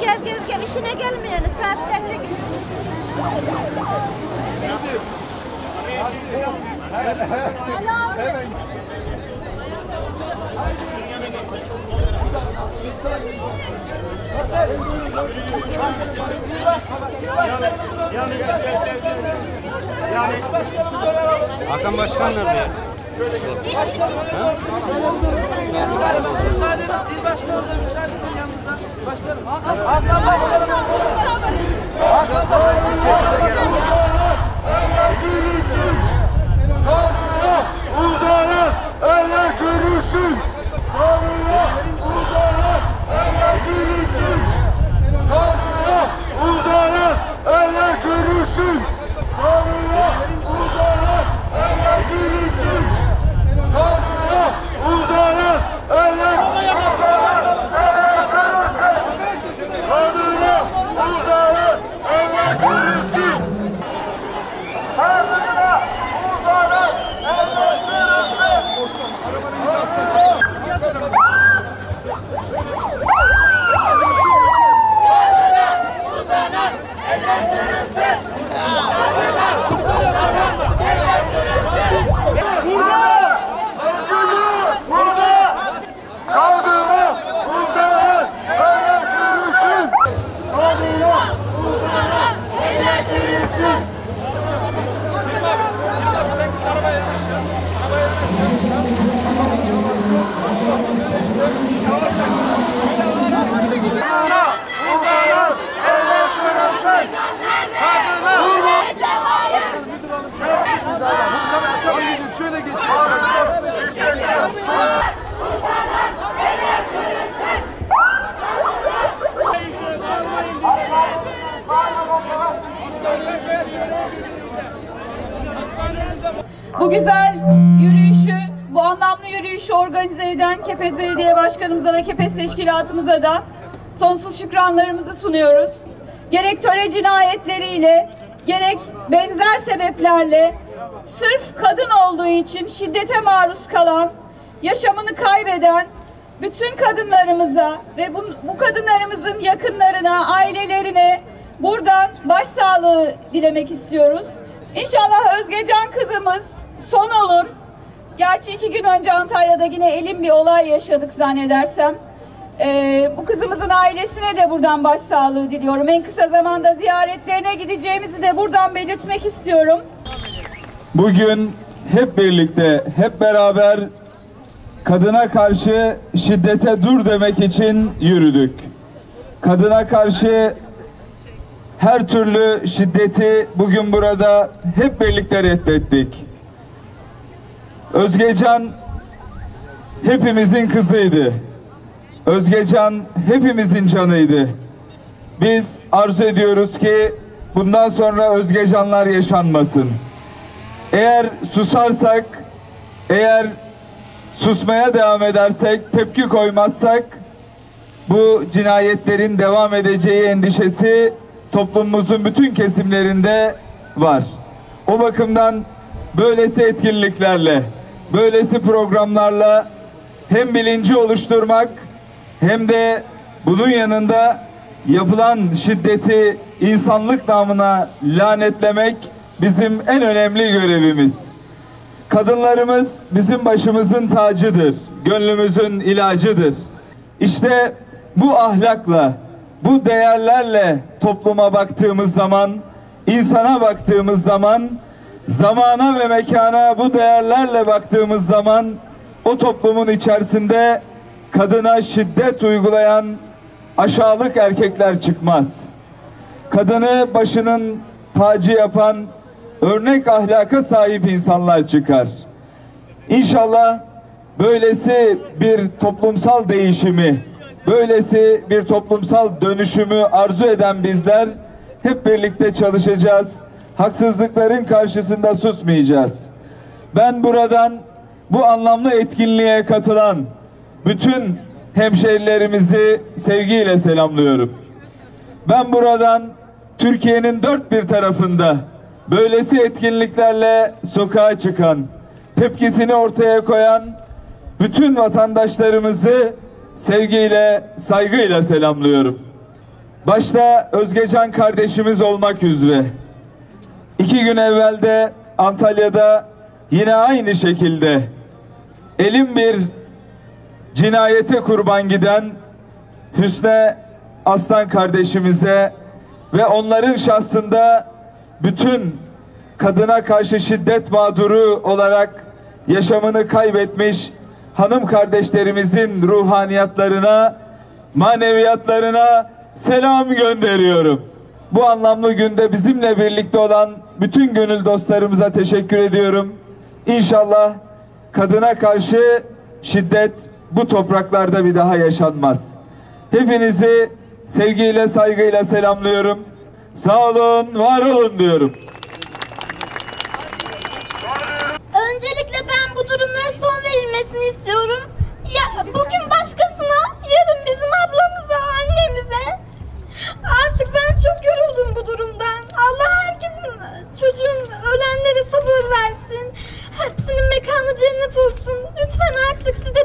gel gel gel işine gelmeyeni saatlerce Hakan Başkan nerede ya? Uzanan الله Bu güzel yürüyüşü, bu anlamlı yürüyüşü organize eden Kepez Belediye Başkanımıza ve Kepez Teşkilatımıza da sonsuz şükranlarımızı sunuyoruz. Gerek töre cinayetleriyle, gerek benzer sebeplerle sırf kadın olduğu için şiddete maruz kalan, yaşamını kaybeden bütün kadınlarımıza ve bu, bu kadınlarımızın yakınlarına, ailelerine buradan başsağlığı dilemek istiyoruz. İnşallah Özgecan kızımız son olur. Gerçi iki gün önce Antalya'da yine elim bir olay yaşadık zannedersem. Ee, bu kızımızın ailesine de buradan başsağlığı diliyorum. En kısa zamanda ziyaretlerine gideceğimizi de buradan belirtmek istiyorum. Bugün hep birlikte, hep beraber kadına karşı şiddete dur demek için yürüdük. Kadına karşı her türlü şiddeti bugün burada hep birlikte reddettik. Özgecan hepimizin kızıydı. Özgecan hepimizin canıydı. Biz arzu ediyoruz ki bundan sonra Özgecanlar yaşanmasın. Eğer susarsak, eğer susmaya devam edersek, tepki koymazsak bu cinayetlerin devam edeceği endişesi toplumumuzun bütün kesimlerinde var. O bakımdan böylesi etkinliklerle, böylesi programlarla hem bilinci oluşturmak hem de bunun yanında yapılan şiddeti insanlık namına lanetlemek bizim en önemli görevimiz. Kadınlarımız bizim başımızın tacıdır, gönlümüzün ilacıdır. İşte bu ahlakla, bu değerlerle topluma baktığımız zaman, insana baktığımız zaman, zamana ve mekana bu değerlerle baktığımız zaman o toplumun içerisinde kadına şiddet uygulayan aşağılık erkekler çıkmaz. Kadını başının tacı yapan örnek ahlaka sahip insanlar çıkar. İnşallah böylesi bir toplumsal değişimi, böylesi bir toplumsal dönüşümü arzu eden bizler hep birlikte çalışacağız. Haksızlıkların karşısında susmayacağız. Ben buradan bu anlamlı etkinliğe katılan bütün hemşerilerimizi sevgiyle selamlıyorum. Ben buradan Türkiye'nin dört bir tarafında böylesi etkinliklerle sokağa çıkan, tepkisini ortaya koyan bütün vatandaşlarımızı sevgiyle, saygıyla selamlıyorum. Başta Özgecan kardeşimiz olmak üzere. İki gün evvel de Antalya'da yine aynı şekilde elim bir cinayete kurban giden Hüsne Aslan kardeşimize ve onların şahsında bütün kadına karşı şiddet mağduru olarak yaşamını kaybetmiş hanım kardeşlerimizin ruhaniyatlarına, maneviyatlarına selam gönderiyorum. Bu anlamlı günde bizimle birlikte olan bütün gönül dostlarımıza teşekkür ediyorum. İnşallah kadına karşı şiddet bu topraklarda bir daha yaşanmaz. Hepinizi sevgiyle, saygıyla selamlıyorum. Sağ olun, var olun diyorum. Çocuğun, ölenlere sabır versin. Hepsinin mekanı cennet olsun. Lütfen artık size